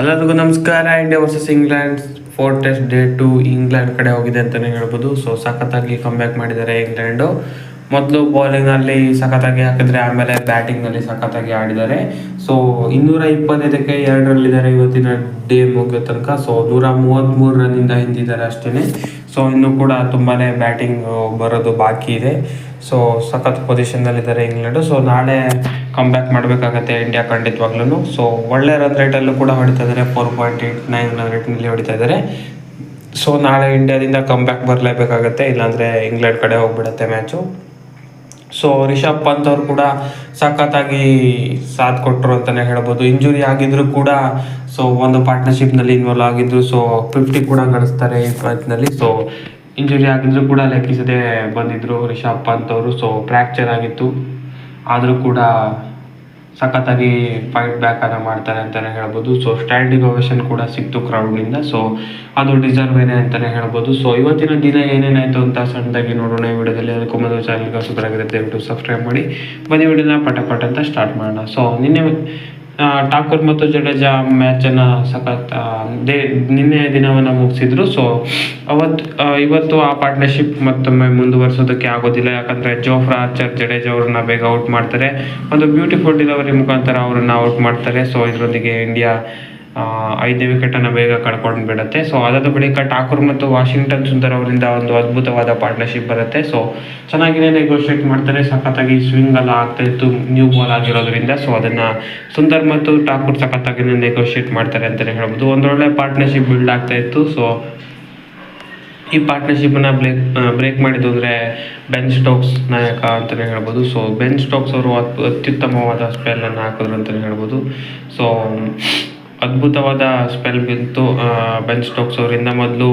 ಎಲ್ಲರಿಗೂ ನಮಸ್ಕಾರ, India versus England four test day two England ಕಡೆ ಹೋಗಿದೆ ಅಂತಲೇ ಹೇಳ್ಬೋದು. ಸೊ ಸಖತ್ತಾಗಿ ಕಮ್ಬ್ಯಾಕ್ ಮಾಡಿದ್ದಾರೆ ಇಂಗ್ಲೆಂಡು ಮೊದಲು ಬೌಲಿಂಗಲ್ಲಿ ಸಖತ್ತಾಗಿ ಹಾಕಿದ್ರೆ ಆಮೇಲೆ ಬ್ಯಾಟಿಂಗ್ನಲ್ಲಿ ಸಖತ್ತಾಗಿ ಆಡಿದ್ದಾರೆ. ಸೊ ಇನ್ನೂರ ಇಪ್ಪತ್ತೈದಕ್ಕೆ ಎರಡರಲ್ಲಿದ್ದಾರೆ ಇವತ್ತಿನ ಡೇ ಮುಗಿಯೋ ತನಕ. ಸೊ ನೂರ ಮೂವತ್ತ್ಮೂರು ರನ್ನಿಂದ ಹಿಂದಿದ್ದಾರೆ ಅಷ್ಟೇ ಸೊ ಇನ್ನೂ ಕೂಡ ತುಂಬಾ ಬ್ಯಾಟಿಂಗ್ ಬರೋದು ಬಾಕಿ ಇದೆ. ಸೊ ಸಖತ್ ಪೊಸಿಷನ್ನಲ್ಲಿದ್ದಾರೆ ಇಂಗ್ಲೆಂಡು ಸೊ ನಾಳೆ ಕಮ್ಬ್ಯಾಕ್ ಮಾಡಬೇಕಾಗತ್ತೆ ಇಂಡಿಯಾ ಖಂಡಿತವಾಗ್ಲೂ ಸೊ ಒಳ್ಳೆ ರನ್ ರೇಟಲ್ಲೂ ಕೂಡ ಹೊಡಿತಾ ಇದ್ದಾರೆ. Four point eight nine run ರೇಟ್ನಲ್ಲಿ ಹೊಡಿತಾ ಇದ್ದಾರೆ. ಸೊ ನಾಳೆ ಇಂಡಿಯಾದಿಂದ ಕಮ್ಬ್ಯಾಕ್ ಬರಲೇಬೇಕಾಗತ್ತೆ. ಇಲ್ಲಾಂದರೆ ಇಂಗ್ಲೆಂಡ್ ಕಡೆ ಹೋಗ್ಬಿಡುತ್ತೆ ಮ್ಯಾಚು ಸೊ ರಿಷಬ್ ಪಂತ್ ಅವರು ಕೂಡ ಸಖತ್ತಾಗಿ ಸಾಥ್ ಕೊಟ್ಟರು ಅಂತಲೇ ಹೇಳ್ಬೋದು. ಇಂಜುರಿ ಆಗಿದ್ರು ಕೂಡ ಸೊ ಒಂದು ಪಾರ್ಟ್ನರ್ಶಿಪ್ನಲ್ಲಿ ಇನ್ವಾಲ್ವ್ ಆಗಿದ್ರು ಸೊ ಫಿಫ್ಟಿ ಕೂಡ ಗಳಿಸ್ತಾರೆ ಈ ಮ್ಯಾಚ್ನಲ್ಲಿ ಸೊ ಇಂಜುರಿ ಆಗಿದ್ರು ಕೂಡ ಲೆಕ್ಕಿಸದೆ ಬಂದಿದ್ರು ರಿಷಬ್ ಪಂತ್ ಅವರು. ಸೊ ಫ್ರ್ಯಾಕ್ಚರ್ ಆಗಿತ್ತು. ಆದರೂ ಕೂಡ ಸಖತ್ತಾಗಿ ಫೈಟ್ ಬ್ಯಾಕ್ ಅನ್ನ ಮಾಡ್ತಾರೆ ಅಂತಲೇ ಹೇಳ್ಬೋದು. ಸೊ ಸ್ಟ್ಯಾಂಡಿಂಗ್ ಓವೇಷನ್ ಕೂಡ ಸಿಕ್ತು ಕ್ರೌಡ್ನಿಂದ ಸೊ ಅದು ಡಿಸರ್ವ್ ಏನೇ ಅಂತಲೇ ಹೇಳ್ಬೋದು. ಸೊ ಇವತ್ತಿನ ದಿನ ಏನೇನಾಯಿತು ಅಂತ ಸಣ್ಣದಾಗಿ ನೋಡೋಣ. ಈ ವಿಡಿಯೋದಲ್ಲಿ ಅದಕ್ಕೂ ಮೊದಲು ಚಾನಲ್ಗೆ ಸೂಪರ್ ದಯವಿಟ್ಟು ಸಬ್ಸ್ಕ್ರೈಬ್ ಮಾಡಿ. ಬನ್ನಿ, ವಿಡಿಯೋನ ಪಟ ಪಟ ಅಂತ ಸ್ಟಾರ್ಟ್ ಮಾಡೋಣ. ಸೊ ನಿನ್ನೆ ಠಾಕೂರ್ ಮತ್ತು ಜಡೇಜಾ ಮ್ಯಾಚನ್ನು ಸಖತ್ ದೇ, ನಿನ್ನೆ ದಿನವನ್ನು ಮುಗಿಸಿದ್ರು. ಸೊ ಅವತ್ತು ಇವತ್ತು ಆ ಪಾರ್ಟ್ನರ್ಶಿಪ್ ಮತ್ತೊಮ್ಮೆ ಮುಂದುವರಿಸೋದಕ್ಕೆ ಆಗೋದಿಲ್ಲ. ಯಾಕಂದರೆ ಜೋಫ್ರಾ, ಆರ್ಚರ್, ಜಡೇಜಾ ಅವ್ರನ್ನ ಬೇಗ ಔಟ್ ಮಾಡ್ತಾರೆ. ಒಂದು ಬ್ಯೂಟಿಫುಲ್ ಡಿಲವರಿ ಮುಖಾಂತರ ಅವ್ರನ್ನ ಔಟ್ ಮಾಡ್ತಾರೆ. ಸೊ ಇದರೊಂದಿಗೆ ಇಂಡಿಯಾ ಐದನೇ ವಿಕೆಟನ್ನು ಬೇಗ ಕಳ್ಕೊಂಡು ಬಿಡುತ್ತೆ. ಸೊ ಅದಾದ ಬಳಿಕ ಠಾಕೂರ್ ಮತ್ತು ವಾಷಿಂಗ್ಟನ್ ಸುಂದರ್ ಅವರಿಂದ ಒಂದು ಅದ್ಭುತವಾದ ಪಾರ್ಟ್ನರ್ಶಿಪ್ ಬರುತ್ತೆ. ಸೊ ಚೆನ್ನಾಗಿನೇ ನೆಗೋಷಿಯೇಟ್ ಮಾಡ್ತಾರೆ. ಸಖತ್ತಾಗಿ ಸ್ವಿಂಗ್ ಎಲ್ಲ ಆಗ್ತಾ ಇತ್ತು. ನ್ಯೂ ಬಾಲ್ ಆಗಿರೋದ್ರಿಂದ. ಸೊ ಅದನ್ನ ಸುಂದರ್ ಮತ್ತು ಠಾಕೂರ್ ಸಖತ್ತಾಗಿನೇ ನೆಗೋಷಿಯೇಟ್ ಮಾಡ್ತಾರೆ ಅಂತಲೇ ಹೇಳ್ಬೋದು. ಒಂದೊಳ್ಳೆ ಪಾರ್ಟ್ನರ್ಶಿಪ್ ಬಿಲ್ಡ್ ಆಗ್ತಾ ಇತ್ತು. ಸೊ ಈ ಪಾರ್ಟ್ನರ್ಶಿಪ್ಪನ್ನು ಬ್ರೇಕ್ ಬ್ರೇಕ್ ಮಾಡಿದ್ದು ಅಂದರೆ ಬೆನ್ ಸ್ಟೋಕ್ಸ್ ನಾಯಕ ಅಂತಲೇ ಹೇಳ್ಬೋದು. ಸೊ ಬೆನ್ ಸ್ಟೋಕ್ಸ್ ಅವರು ಅತ್ ಅತ್ಯುತ್ತಮವಾದ ಸ್ಪೆಲ್ಲನ್ನು ಹಾಕಿದ್ರು ಅಂತಲೇ ಹೇಳ್ಬೋದು. ಸೊ ಅದ್ಭುತವಾದ ಸ್ಪೆಲ್ ಬಿತ್ತು ಬೆನ್ ಸ್ಟೋಕ್ಸ್ ಅವರಿಂದ ಮೊದಲು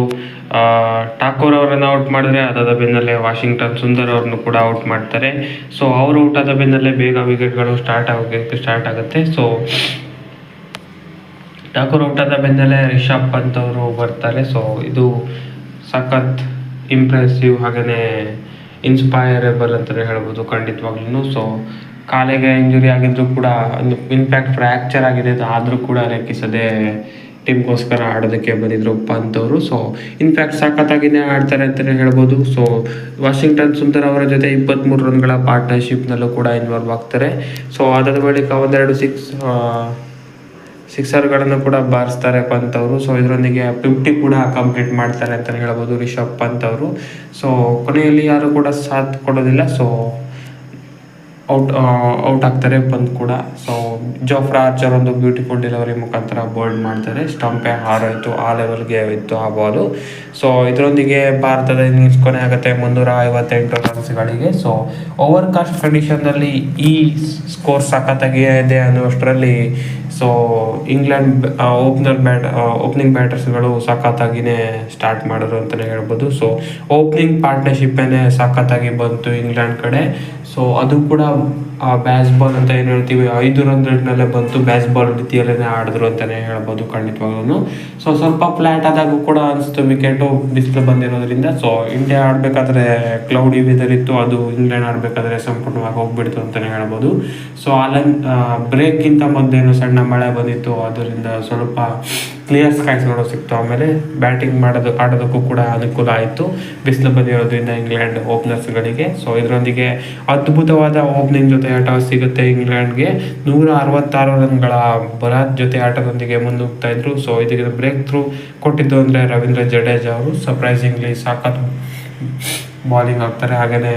ಠಾಕೂರ್ ಅವರನ್ನು ಔಟ್ ಮಾಡಿದ್ರೆ ಅದಾದ ಬೆನ್ನಲ್ಲೇ ವಾಷಿಂಗ್ಟನ್ ಸುಂದರ್ ಅವ್ರನ್ನು ಕೂಡ ಔಟ್ ಮಾಡ್ತಾರೆ. ಸೊ ಅವರು ಔಟ್ ಆದ ಬೆನ್ನಲ್ಲೇ ಬೇಗ ವಿಕೆಟ್ಗಳು ಸ್ಟಾರ್ಟ್ ಆಗೋಕ್ಕೆ ಸ್ಟಾರ್ಟ್ ಆಗುತ್ತೆ. ಸೊ ಠಾಕೂರ್ ಔಟ್ ಆದ ಬೆನ್ನಲ್ಲೇ ರಿಷಬ್ ಪಂತ್ ಅವರು ಬರ್ತಾರೆ. ಸೊ ಇದು ಸಖತ್ ಇಂಪ್ರೆಸಿವ್ ಹಾಗೆಯೇ ಇನ್ಸ್ಪೈರಬಲ್ ಅಂತಲೇ ಹೇಳ್ಬೋದು ಖಂಡಿತವಾಗ್ಲೂ ಸೊ ಕಾಲಿಗೆ ಇಂಜುರಿ ಆಗಿದ್ರು ಕೂಡ ಇನ್ಫ್ಯಾಕ್ಟ್ ಫ್ರ್ಯಾಕ್ಚರ್ ಆಗಿದೆ ಆದರೂ ಕೂಡ ಲೆಕ್ಕಿಸದೆ ಟೀಮ್ಗೋಸ್ಕರ ಆಡೋದಕ್ಕೆ ಬಂದಿದ್ರು ಪಂತ್ ಅವರು ಸೊ ಇನ್ಫ್ಯಾಕ್ಟ್ ಸಖತ್ತಾಗಿನೇ ಆಡ್ತಾರೆ ಅಂತಲೇ ಹೇಳ್ಬೋದು. ಸೊ ವಾಷಿಂಗ್ಟನ್ ಸುಂದರ್ ಅವರ ಜೊತೆ ಇಪ್ಪತ್ತ್ಮೂರು ರನ್ಗಳ ಪಾರ್ಟ್ನರ್ಶಿಪ್ನಲ್ಲೂ ಕೂಡ ಇನ್ವಾಲ್ವ್ ಆಗ್ತಾರೆ. ಸೊ ಅದಾದ ಬಳಿಕ ಒಂದೆರಡು ಸಿಕ್ಸ್ ಸಿಕ್ಸರ್ಗಳನ್ನು ಕೂಡ ಬಾರಿಸ್ತಾರೆ ಪಂತ್ ಅವರು ಸೊ ಇದರೊಂದಿಗೆ ಫಿಫ್ಟಿ ಕೂಡ ಕಂಪ್ಲೀಟ್ ಮಾಡ್ತಾರೆ ಅಂತಲೇ ಹೇಳ್ಬೋದು ರಿಷಬ್ ಪಂತ್ ಅವರು ಸೊ ಕೊನೆಯಲ್ಲಿ ಯಾರು ಕೂಡ ಸಾಥ್ ಕೊಡೋದಿಲ್ಲ. ಸೊ ಔಟ್ ಔಟ್ ಆಗ್ತಾರೆ ಬಂದ್ ಕೂಡ. ಸೊ ಜೋಫ್ರಾ ಆರ್ಚರ್ ಒಂದು ಬ್ಯೂಟಿಫುಲ್ ಡೆಲಿವರಿ ಮುಖಾಂತರ ಬೋಲ್ಡ್ ಮಾಡ್ತಾರೆ. ಸ್ಟಂಪೆ ಹಾರೋಯಿತು, ಆ ಲೆವೆಲ್ಗೆ ಇತ್ತು ಆ ಬಾಲು ಸೊ ಇದರೊಂದಿಗೆ ಭಾರತದ ಇನ್ನಿಂಗ್ಸ್ ಕೊನೆ ಆಗುತ್ತೆ ಮುನ್ನೂರ ಐವತ್ತೆಂಟು ರನ್ಸ್ಗಳಿಗೆ ಸೊ ಓವರ್ ಕಾಸ್ಟ್ ಕಂಡೀಷನ್ನಲ್ಲಿ ಈ ಸ್ಕೋರ್ ಸಖತ್ತಾಗಿ ಇದೆ ಅನ್ನುವಷ್ಟರಲ್ಲಿ so England opener bat opening ಬ್ಯಾಟರ್ಸ್ಗಳು ಸಖತ್ತಾಗಿನೇ ಸ್ಟಾರ್ಟ್ ಮಾಡೋರು ಅಂತಲೇ ಹೇಳ್ಬೋದು. ಸೊ ಓಪನಿಂಗ್ ಪಾರ್ಟ್ನರ್ಶಿಪ್ಪೇನೆ ಸಖತ್ತಾಗಿ ಬಂತು ಇಂಗ್ಲೆಂಡ್ ಕಡೆ. ಸೊ ಅದು ಕೂಡ ಬ್ಯಾಸ್ ಬಾಲ್ ಅಂತ ಏನು ಹೇಳ್ತೀವಿ, ಐದು ರನ್ ರೇಟ್ನಲ್ಲೇ ಬಂತು. ಬ್ಯಾಸ್ ಬಾಲ್ ರೀತಿಯಲ್ಲೇ ಆಡಿದ್ರು ಅಂತಲೇ ಹೇಳ್ಬೋದು ಖಂಡಿತವಾಗ್ಲೂ ಸೊ ಸ್ವಲ್ಪ ಫ್ಲ್ಯಾಟ್ ಆದಾಗೂ ಕೂಡ ಅನಿಸ್ತು ವಿಕೆಟು ಬಿಸಿಲು ಬಂದಿರೋದ್ರಿಂದ. ಸೊ ಇಂಡಿಯಾ ಆಡಬೇಕಾದ್ರೆ ಕ್ಲೌಡಿ ವೆದರ್ ಇತ್ತು. ಅದು ಇಂಗ್ಲೆಂಡ್ ಆಡಬೇಕಾದ್ರೆ ಸಂಪೂರ್ಣವಾಗಿ ಹೋಗ್ಬಿಡ್ತು ಅಂತಲೇ ಹೇಳ್ಬೋದು. ಸೊ ಅಲ್ಲ ಬ್ರೇಕ್ಗಿಂತ ಮೊದಲೇನು ಸಣ್ಣ ಮಳೆ ಬಂದಿತ್ತು. ಅದರಿಂದ ಸ್ವಲ್ಪ ಕ್ಲಿಯರ್ ನೋಡೋ ಸಿಕ್ತು. ಆಮೇಲೆ ಬ್ಯಾಟಿಂಗ್ ಮಾಡೋದು, ಆಡೋದಕ್ಕೂ ಕೂಡ ಅನುಕೂಲ ಆಯಿತು. ಬಿಸಿಲು ಬಂದಿರೋದ್ರಿಂದ ಇಂಗ್ಲೆಂಡ್ ಓಪನರ್ಸ್ಗಳಿಗೆ ಸೊ ಇದರೊಂದಿಗೆ ಅದ್ಭುತವಾದ ಓಪನಿಂಗ್ ಜೊತೆ ಆಟ ಸಿಗುತ್ತೆ ಇಂಗ್ಲೆಂಡ್ಗೆ ನೂರ ಅರವತ್ತಾರು ರನ್ಗಳ ಬರಾತ್ ಜೊತೆ ಆಟದೊಂದಿಗೆ ಮುನ್ನುಗ್ತಾ ಇದ್ರು. ಸೊ ಇದಕ್ಕೆ ಬ್ರೇಕ್ ಥ್ರೂ ಕೊಟ್ಟಿದ್ದು ಅಂದರೆ ರವೀಂದ್ರ ಜಡೇಜಾ ಅವರು. ಸರ್ಪ್ರೈಸಿಂಗ್ಲಿ ಸಾಕತ್ ಬಾಲಿಂಗ್ ಆಗ್ತಾರೆ. ಹಾಗೆಯೇ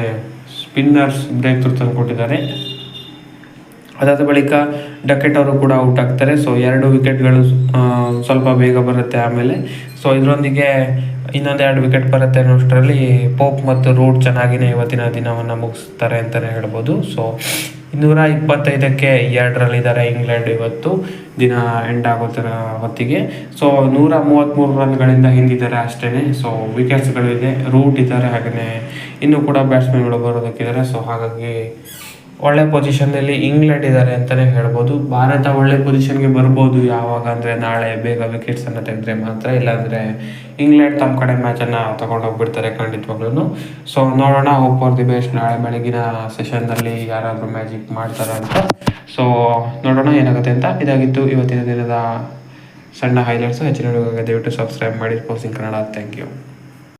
ಸ್ಪಿನ್ನರ್ಸ್ ಬ್ರೇಕ್ ಥ್ರೂ ತಂದು ಕೊಟ್ಟಿದ್ದಾರೆ. ಅದಾದ ಬಳಿಕ ಡಕೆಟ್ ಅವರು ಕೂಡ ಔಟ್ ಆಗ್ತಾರೆ. ಸೊ ಎರಡು ವಿಕೆಟ್ಗಳು ಸ್ವಲ್ಪ ಬೇಗ ಬರುತ್ತೆ ಆಮೇಲೆ. ಸೊ ಇದರೊಂದಿಗೆ ಇನ್ನೊಂದೆರಡು ವಿಕೆಟ್ ಬರುತ್ತೆ ಅನ್ನೋಷ್ಟರಲ್ಲಿ ಪೋಪ್ ಮತ್ತು ರೂಟ್ ಚೆನ್ನಾಗಿನೇ ಇವತ್ತಿನ ದಿನವನ್ನು ಮುಗಿಸ್ತಾರೆ ಅಂತಲೇ ಹೇಳ್ಬೋದು. ಸೊ ಇನ್ನೂರ ಇಪ್ಪತ್ತೈದಕ್ಕೆ ಎರಡರಲ್ಲಿದ್ದಾರೆ ಇಂಗ್ಲೆಂಡ್ ಇವತ್ತು. ದಿನ ಎಂಡ್ ಆಗೋ ಥರ ಹೊತ್ತಿಗೆ. ಸೊ ನೂರ ಮೂವತ್ತ್ಮೂರು ರನ್ಗಳಿಂದ ಹಿಂದಿದ್ದಾರೆ ಅಷ್ಟೇ ಸೊ ವಿಕೆಟ್ಸ್ಗಳಿದೆ ರೂಟ್ ಇದ್ದಾರೆ ಹಾಗೆಯೇ ಇನ್ನೂ ಕೂಡ ಬ್ಯಾಟ್ಸ್ಮನ್ಗಳು ಬರೋದಕ್ಕಿದ್ದಾರೆ ಸೊ ಹಾಗಾಗಿ ಒಳ್ಳೆ ಪೊಸಿಷನ್ನಲ್ಲಿ ಇಂಗ್ಲೆಂಡ್ ಇದ್ದಾರೆ ಅಂತಲೇ ಹೇಳ್ಬೋದು. ಭಾರತ ಒಳ್ಳೆ ಪೊಸಿಷನ್ಗೆ ಬರ್ಬೋದು ಯಾವಾಗ ಅಂದರೆ ನಾಳೆ ಬೇಗ ವಿಕೆಟ್ಸನ್ನು ತೆಗೆದ್ರೆ ಮಾತ್ರ, ಇಲ್ಲಾಂದರೆ ಇಂಗ್ಲೆಂಡ್ ತಮ್ಮ ಕಡೆ ಮ್ಯಾಚನ್ನು ತೊಗೊಂಡೋಗ್ಬಿಡ್ತಾರೆ ಖಂಡಿತವಾಗ್ಲೂ ಸೊ ನೋಡೋಣ ಹೋಪ್ ಫಾರ್ ದಿ ಬೆಸ್ಟ್ ನಾಳೆ ಬೆಳಗಿನ ಸೆಷನ್ನಲ್ಲಿ ಯಾರಾದರೂ ಮ್ಯಾಜಿಕ್ ಮಾಡ್ತಾರೆ ಅಂತ. ಸೊ ನೋಡೋಣ ಏನಾಗುತ್ತೆ ಅಂತ. ಇದಾಗಿತ್ತು ಇವತ್ತಿನ ದಿನದ ಸಣ್ಣ ಹೈಲೈಟ್ಸು ಹೆಚ್ಚಿನ ದಯವಿಟ್ಟು ಸಬ್ಸ್ಕ್ರೈಬ್ ಮಾಡಿ. Posting Kannada thank you